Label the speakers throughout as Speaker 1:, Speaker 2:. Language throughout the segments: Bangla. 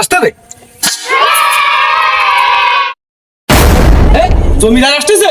Speaker 1: আসতে জমিদার আসতেছে।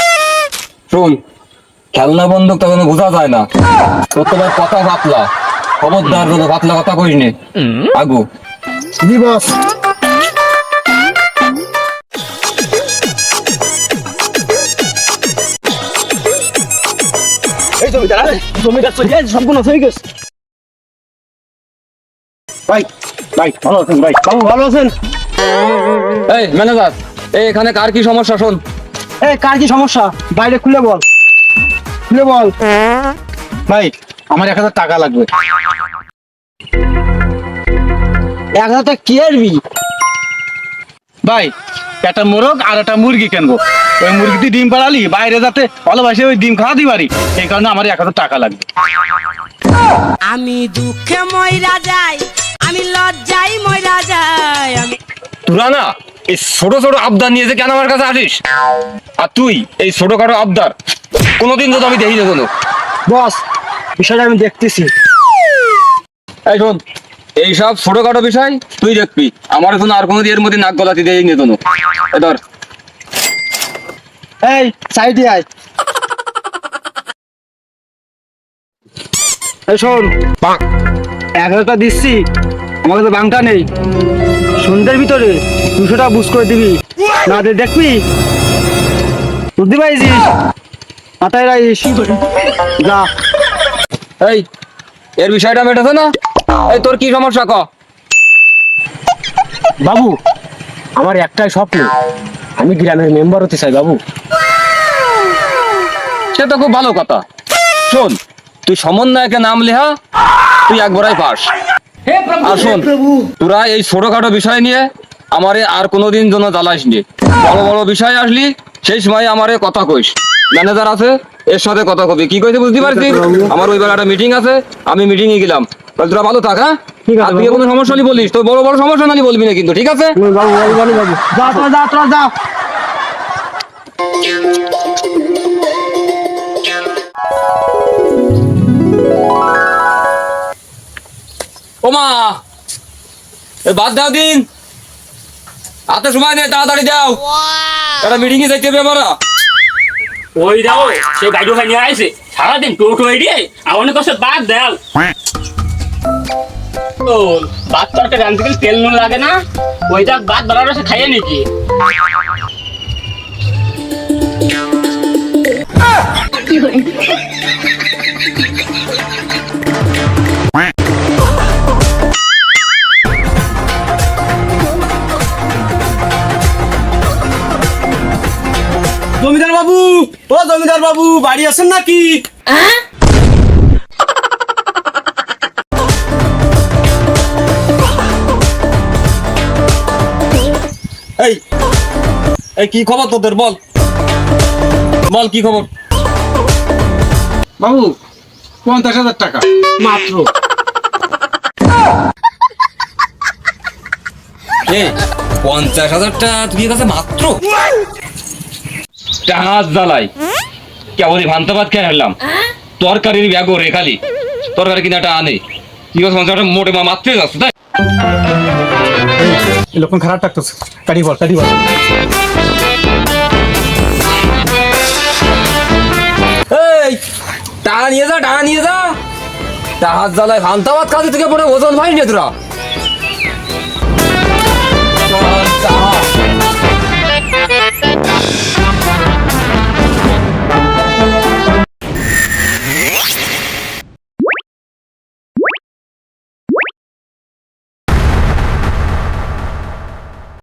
Speaker 2: শোন খেলনা বন্দুক তখন বোঝা যায় না। তোর তোমার কথা পাতলা। খবরদার যেন পাতলা কথা কইস নে। আগু।
Speaker 1: জি বস? জমিদার চলে সম্পূর্ণ হয়ে গেছে। ভাই ভাই ভালো আছেন ভাই। ভালো আছেন?
Speaker 2: এই ম্যানেজার এই এখানে কার কি সমস্যা শোন।
Speaker 1: এই কার কি সমস্যা? বাইরে খুলে বল। খুলে বল। ভাই আমার এক হাজার টাকা লাগবে। এক হাজার টাকা কি আসবি ভাই একটা মোরগ আর একটা মুরগি কিনবো। ওই মুরগিতে ডিম পাড়ালি বাইরে যাতে ভালোবাসে ওই ডিম খাওয়াতে পারি। এই কারণে আমার এক হাজার টাকা লাগবে।
Speaker 3: আমি দুঃখে ময়রা যাই আমি লজ্জাই ময়রা যাই আমি
Speaker 2: তোরা না এই ছোট ছোট আবদার নিয়ে যে কেন আমার কাছে আসিস? আর তুই এই ছোটখাটো আবদার কোনোদিন তো আমি দেখি না কোনো।
Speaker 1: বস বিষয়টা আমি দেখতেছি।
Speaker 2: এই শোন এইসব ছোটখাটো বিষয় তুই দেখবি। আমার এখন আর কোনো এর মধ্যে নাক গলাতে দেয় নি কোনো ধর।
Speaker 1: এই সাইডে আয়। এই শোন এক হাজারটা দিচ্ছি আমার কাছে বাংটা নেই। সন্ধ্যের ভিতরে দুশোটা বুঝ করে দিবি। না দে দেখবি? বুঝতে পারছিস মাথায় রাখিস। যা।
Speaker 2: এই এর বিষয়টা মেটেছে না? এই তোর কি সমস্যা ক?
Speaker 1: বাবু আমার একটাই স্বপ্ন। আমি গ্রামের মেম্বার হতে চাই বাবু।
Speaker 2: সে তো খুব ভালো কথা। শোন তুই সমন্বয়কে নাম লেহা তুই একবারাই পাস। আর শোন তোরা এই ছোটখাটো বিষয় নিয়ে আমারে আর কোনোদিন জন্য জ্বালাইস নি বড় বড় বিষয় আসলি সেই সময় আমারে কথা কইস। ম্যানেজার আছে এর সাথে কথা কবি। কি কইতে বুঝতে পারছিস? আমার ওই বেলা একটা মিটিং আছে আমি মিটিং এ গেলাম। তাহলে তোরা ভালো থাক হ্যাঁ?
Speaker 1: ঠিক আছে,
Speaker 2: আর তুই কোনো সমস্যা হলে বলিস তোর বড় বড় সমস্যা নালি বলবি না কিন্তু ঠিক আছে?
Speaker 1: যা তোরা যা তোরা যা
Speaker 2: ওমা! বাদ দাও দিন। হাতে সময় নেই তাড়াতাড়ি দাও। একটা মিটিং এ যাইতে হবে আমরা।
Speaker 4: ওই দাও সে গাড়ি ওখানে নিয়ে আইছে। সারাদিন টোটো এড়িয়ে আমার কাছে বাদ দাও ও বাদ তরকারি রাঁধতে গেলে তেল নুন লাগে না? ওই যাক বাদ বাড়ার রসে খাইয়ে নাকি
Speaker 1: জমিদার জমিদার বাবু বাড়ি আছেন নাকি?
Speaker 2: এই এই কি খবর তোদের? বল। বল কি খবর?
Speaker 1: বাবু পঞ্চাশ হাজার টাকা। মাত্র।
Speaker 2: পঞ্চাশ হাজার টাকা তুই কাছে মাত্র? জাহাজ জ্বালাই। কেবলই ভান্তা ভাত খেয়ে হারলাম তরকারির ব্যাগ রে খালি। তরকারি কিনা একটা আনে। কি কথা মোটে মা মাত্রই যাচ্ছে তাই?
Speaker 1: লক্ষণ খারাপ থাকতেছে কাটি বল কাটি বল।
Speaker 2: এই টাকা নিয়ে যা টাকা নিয়ে যা। জাহাজ জ্বালায় ভান্তা ভাত খাতে থেকে পরে ওজন ভাই নে তোরা।